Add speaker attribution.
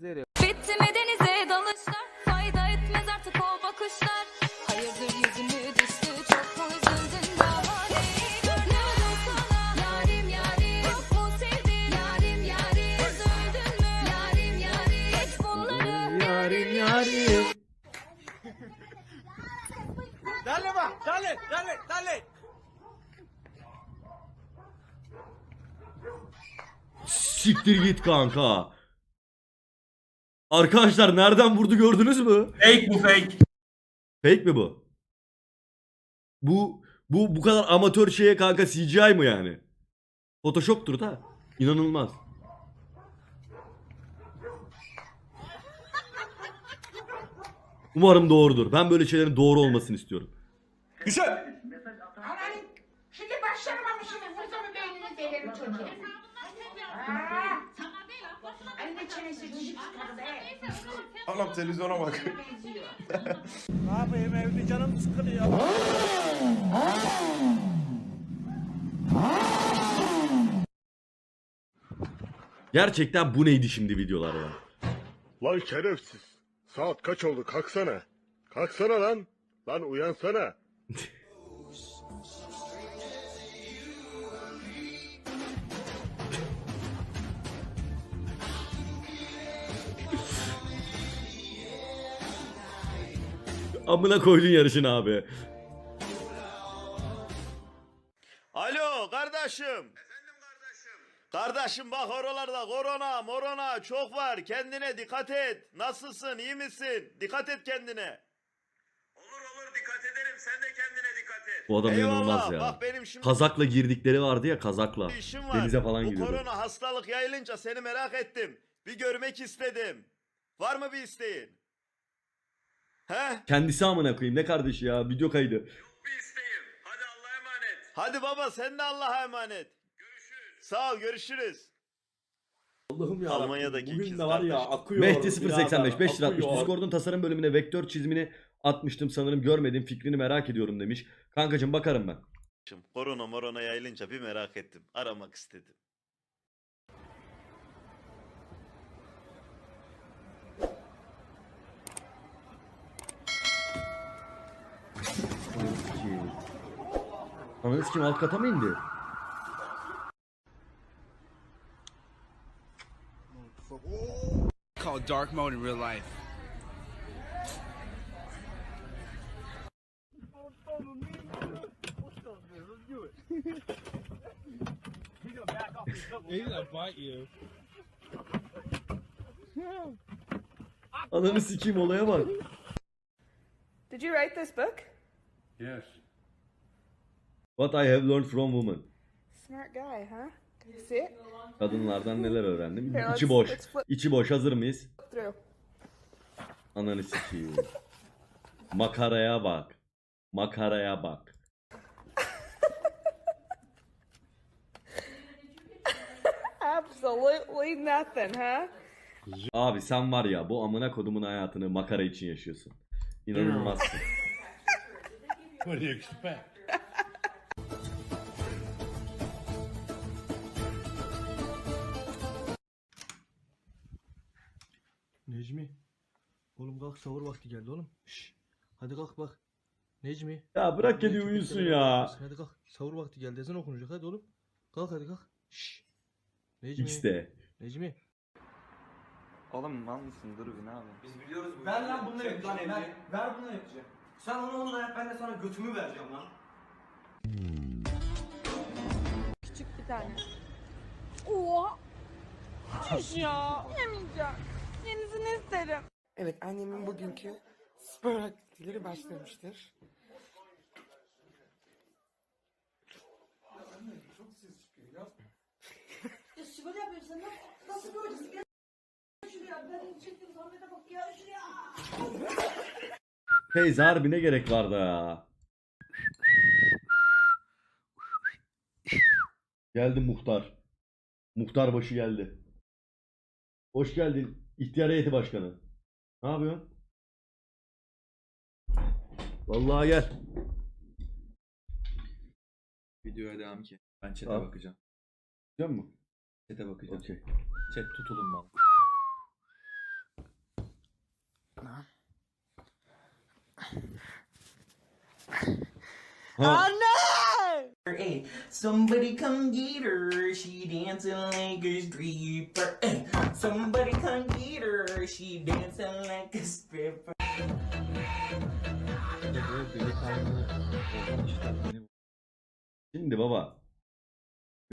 Speaker 1: Nereye?
Speaker 2: Bitti mi denize dalışlar Fayda etmez artık o bakışlar Hayırdır yüzümü düştü Çok mu üzüldün daha neyi görmüyorum sana Yarim yarim Çok mu sevdin Yarim yarim Üzüldün mü Yarim yarim Hiç bunları
Speaker 1: Yarim yarim.
Speaker 3: Dale va, dale, dale, dale.
Speaker 4: Siktir git kanka. Arkadaşlar nereden vurdu gördünüz mü?
Speaker 5: Fake bu fake.
Speaker 4: Fake mi bu? Bu bu bu kadar amatör şeye kanka CGI mı yani? Photoshop'tur da. İnanılmaz. Umarım doğrudur. Ben böyle şeylerin doğru olmasını istiyorum.
Speaker 3: Güzel.
Speaker 6: Şimdi başlamamışsınız o zaman beynini. Aa, Çenesi he.
Speaker 3: Anam televizyona bak. Ne yapayım evde canım sıkılıyor.
Speaker 4: Gerçekten bu neydi şimdi videolar ya?
Speaker 7: Lan şerefsiz. Saat kaç oldu kalksana. Kalksana lan. Lan uyansana.
Speaker 4: Amına koydun yarışın abi.
Speaker 8: Alo kardeşim. Efendim kardeşim. Kardeşim bak oralarda korona morona çok var. Kendine dikkat et. Nasılsın iyi misin? Dikkat et kendine. Olur olur dikkat ederim. Sen de kendine dikkat et.
Speaker 4: Bu adam
Speaker 8: Eyvallah.
Speaker 4: inanılmaz ya.
Speaker 8: Bak benim şimdi
Speaker 4: Kazakla girdikleri vardı ya kazakla.
Speaker 8: bir işim var.
Speaker 4: Denize falan
Speaker 8: Bu
Speaker 4: gidiyordu.
Speaker 8: korona hastalık yayılınca seni merak ettim. Bir görmek istedim. Var mı bir isteğin? He?
Speaker 4: Kendisi amına koyayım ne kardeşi ya video kaydı.
Speaker 8: Bir isteğim. Hadi Allah'a emanet. Hadi baba sen de Allah'a emanet. Görüşürüz. Sağ ol görüşürüz.
Speaker 1: Allah'ım ya.
Speaker 8: Almanya'daki
Speaker 1: Bugün
Speaker 8: ikiz
Speaker 1: de var ya akıyor.
Speaker 4: Mehdi
Speaker 1: birader,
Speaker 4: 085 5 lira atmış.
Speaker 1: akıyor.
Speaker 4: Discord'un tasarım bölümüne vektör çizimini atmıştım sanırım görmedim fikrini merak ediyorum demiş. Kankacım bakarım ben.
Speaker 8: Korona morona yayılınca bir merak ettim. Aramak istedim.
Speaker 4: Ananı kim alt kata mı indi?
Speaker 9: called dark mode in real life.
Speaker 4: Ananı sikeyim olaya bak.
Speaker 10: Did you write this book?
Speaker 5: Yes.
Speaker 4: What I have learned from women.
Speaker 10: Smart guy, huh? Can you see it?
Speaker 4: Kadınlardan neler öğrendim.
Speaker 10: Here,
Speaker 4: İçi
Speaker 10: let's-
Speaker 4: boş.
Speaker 10: let's flip-
Speaker 4: İçi boş hazır mıyız?
Speaker 10: Through.
Speaker 4: Ananı sikeyim. Makaraya bak. Makaraya bak.
Speaker 10: Absolutely nothing, huh?
Speaker 4: Abi sen var ya bu amına kodumun hayatını makara için yaşıyorsun. İnanılmazsın.
Speaker 7: What do you expect?
Speaker 1: Necmi. Oğlum kalk sahur vakti geldi oğlum. Şş. Hadi kalk bak. Necmi.
Speaker 4: Ya bırak kedi
Speaker 1: Köpekleri
Speaker 4: uyusun
Speaker 1: bakar
Speaker 4: ya.
Speaker 1: Hadi kalk. Sahur vakti geldi. Ezan okunacak. Hadi oğlum. Kalk hadi kalk. Şş. Necmi.
Speaker 4: X'de.
Speaker 1: Necmi.
Speaker 11: Oğlum mal mısın? Dur bir ne abi?
Speaker 3: Ver lan bunları yap lan ver. Ver bunları yapacağım. Sen onu onu yap ben de sana götümü vereceğim lan.
Speaker 10: Küçük bir tane. Oha! Hoş ya. Yemeyeceğim. İsterim.
Speaker 6: Evet annemin bugünkü spor aktiviteleri başlamıştır.
Speaker 4: Teyze harbi ne gerek vardı ya. Geldi muhtar. Muhtar başı geldi. Hoş geldin. İhtiyar heyeti başkanı. Ne yapıyorsun? Vallahi gel.
Speaker 11: Videoya devam ki. Ben chat'e
Speaker 4: Tamam.
Speaker 11: bakacağım.
Speaker 4: Gel mi?
Speaker 11: Chat'e bakacağım.
Speaker 4: Okey.
Speaker 11: Chat tutulun bana.
Speaker 4: Ha, Anne!
Speaker 3: Hey, somebody come get her. She dancing like a stripper. Hey, somebody come get her. She dancing like a stripper.
Speaker 4: Şimdi baba